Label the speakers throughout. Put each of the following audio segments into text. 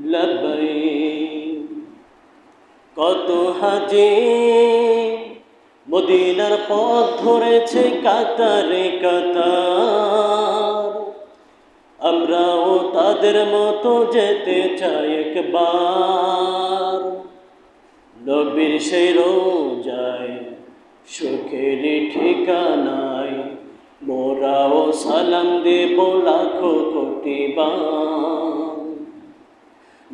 Speaker 1: লবরে কত হাজে মদিনার পথ ধরেছে কাতারে কাতার। আমরাও তাদের মতো যেতে চাই একবার। নবীর সে যায় সুখের ঠিকানায় মোরাও সালাম দেব লাখো কোটি বা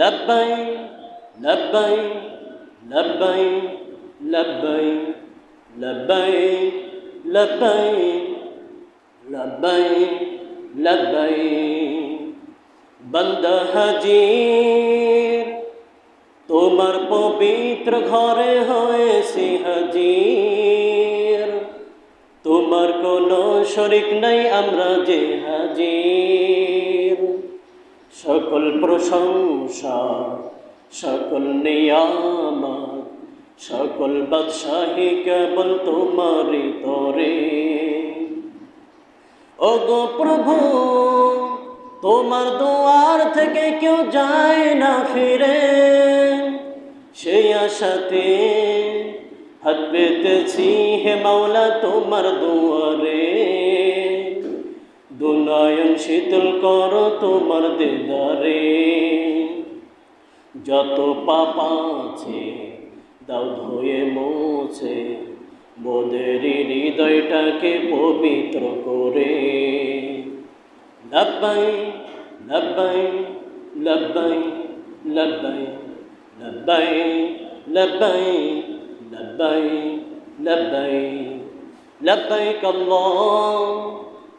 Speaker 1: লব্বাই লব্বাই লব্বাই লব্বাই লব্বাই লব্বাই লব্বাই লব্বাই বন্দ হাজির, তোমার পবিত্র ঘরে হয়েছি হাজির। তোমার কোনো শরিক নাই, আমরা যে হাজির। সকল প্রশংসা, সকল নিয়ামত, সকল বাদশাহী কেবল তোমারই তরে। ওগো প্রভু, তোমার দুয়ার থেকে কেউ যায় না ফিরে। সেই আশাতে হাত পেতেছি হে মাওলা তোমার দুয়ারে। দুলায়ন শীতল কর তোমার দেদারে। যত পাপা আছে দাও ধুয়ে মোছে, বোধের হৃদয়টাকে পবিত্র করে। লব্বাই লব্বাই লব্বাই লব্বাই লব্বাই লব্বাই লব্বাই লব্বাই, লব্বাইক আল্লাহ।